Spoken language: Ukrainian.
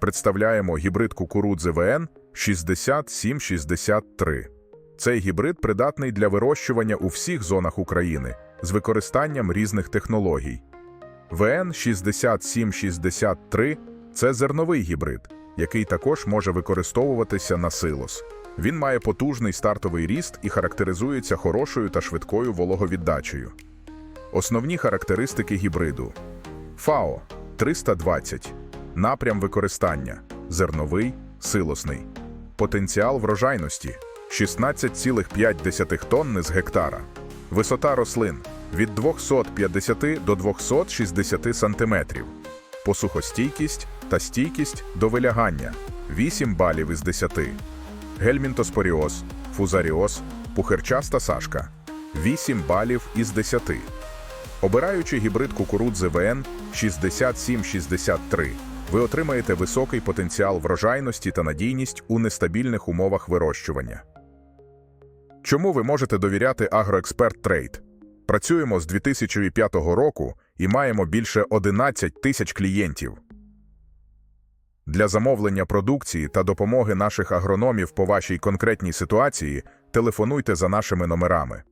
Представляємо гібрид кукурудзи ВН 6763. Цей гібрид придатний для вирощування у всіх зонах України з використанням різних технологій. ВН 6763 це зерновий гібрид, який також може використовуватися на силос. Він має потужний стартовий ріст і характеризується хорошою та швидкою вологовіддачею. Основні характеристики гібриду ФАО 320. Напрям використання зерновий, силосний. Потенціал врожайності 16,5 тонни з гектара. Висота рослин від 250 до 260 см. Посухостійкість та стійкість до вилягання 8 балів із 10. Гельмінтоспоріоз, фузаріоз, пухирчаста сашка 8 балів із 10. Обираючи гібрид кукурудзи ВН 6763, ви отримаєте високий потенціал врожайності та надійність у нестабільних умовах вирощування. Чому ви можете довіряти Агроексперт Трейд? Працюємо з 2005 року і маємо більше 11 тисяч клієнтів. Для замовлення продукції та допомоги наших агрономів по вашій конкретній ситуації телефонуйте за нашими номерами.